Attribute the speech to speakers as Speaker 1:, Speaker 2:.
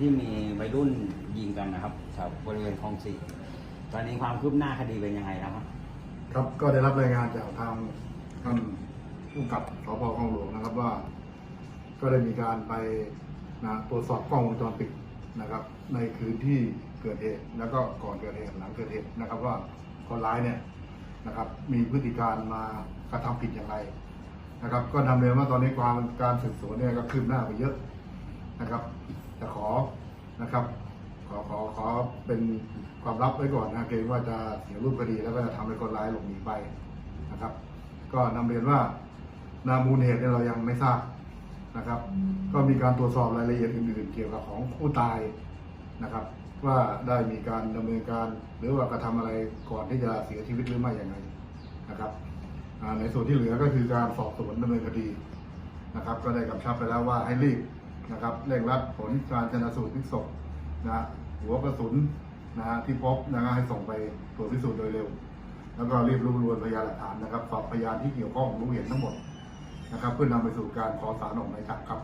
Speaker 1: ที่มีวัยรุ่นยิงกันนะครับแถวบริเวณคลองสี่ตอนนี้ความคืบหน้าคดีเป็นยังไงแล้วครับ
Speaker 2: ครับก็ได้รับรายงานจากทางท่านผู้กับสพคลองหลวงนะครับว่า ก็ได้มีการไปนะตรวจสอบกล้องวงจรปิดนะครับ ในคืนที่เกิดเหตุแล้วก็ก่อนเกิดเหตุหลังเกิดเหตุนะครับว่าคนร้ายเนี่ยนะครับ มีพฤติการมากระทำผิดอย่างไรนะครับ ก็นำเรียนว่าตอนนี้ความการสืบสวนเนี่ยก็คืบหน้าไปเยอะนะครับแต่ขอ นะครับ ขอขอขอเป็นความลับไว้ก่อนนะเกรงว่าจะเสียรูปคดีแล้วก็จะทำให้คนร้ายหลบหนีไปนะครับ ก็นำเรียนว่านามูลเหตุเนี่ยเรายังไม่ทราบนะครับ ก็มีการตรวจสอบรายละเอียดอื่นๆเกี่ยวกับของผู้ตายนะครับ ว่าได้มีการดำเนินการหรือว่ากระทำอะไรก่อนที่จะเสียชีวิตหรือไม่อย่างไรนะครับในส่วนที่เหลือก็คือการสอบสวนดำเนินคดีนะครับ ก็ได้กำชับไปแล้วว่าให้รีบนะครับเร่งรัดผลการชนะสูตรพลิกศพ นะหัวกระสุนนะฮะที่พบนะฮะให้ส่งไปตรวจพิสูจน์โดยเร็ว แล้วก็รีบรวบรวมพยานหลักฐานนะครับสอบพยานที่เกี่ยวข้องรู้เห็นทั้งหมดนะครับ เพื่อนำไปสู่การขอสารออกหมายจับครับ